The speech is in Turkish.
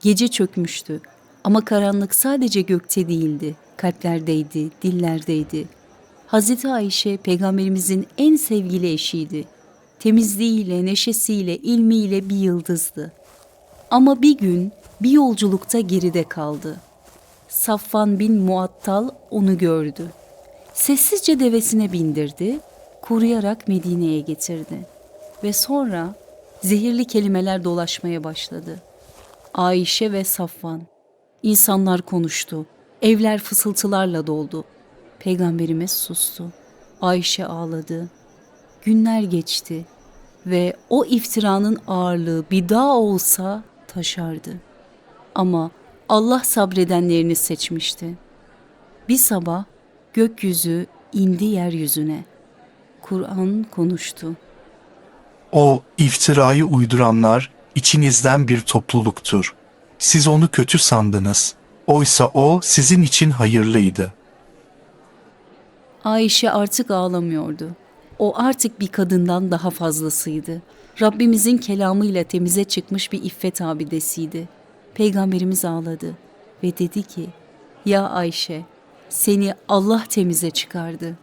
Gece çökmüştü ama karanlık sadece gökte değildi, kalplerdeydi, dillerdeydi. Hazreti Ayşe peygamberimizin en sevgili eşiydi. Temizliğiyle, neşesiyle, ilmiyle bir yıldızdı. Ama bir gün bir yolculukta geride kaldı. Safvan bin Muattal onu gördü. Sessizce devesine bindirdi, koruyarak Medine'ye getirdi. Ve sonra zehirli kelimeler dolaşmaya başladı. Ayşe ve Safvan. İnsanlar konuştu. Evler fısıltılarla doldu. Peygamberimiz sustu. Ayşe ağladı. Günler geçti ve o iftiranın ağırlığı bir daha olsa taşardı. Ama Allah sabredenlerini seçmişti. Bir sabah gökyüzü indi yeryüzüne. Kur'an konuştu. O iftirayı uyduranlar içinizden bir topluluktur. Siz onu kötü sandınız. Oysa o sizin için hayırlıydı. Ayşe artık ağlamıyordu. O artık bir kadından daha fazlasıydı. Rabbimizin kelamıyla temize çıkmış bir iffet abidesiydi. Peygamberimiz ağladı ve dedi ki, Ya Ayşe, seni Allah temize çıkardı.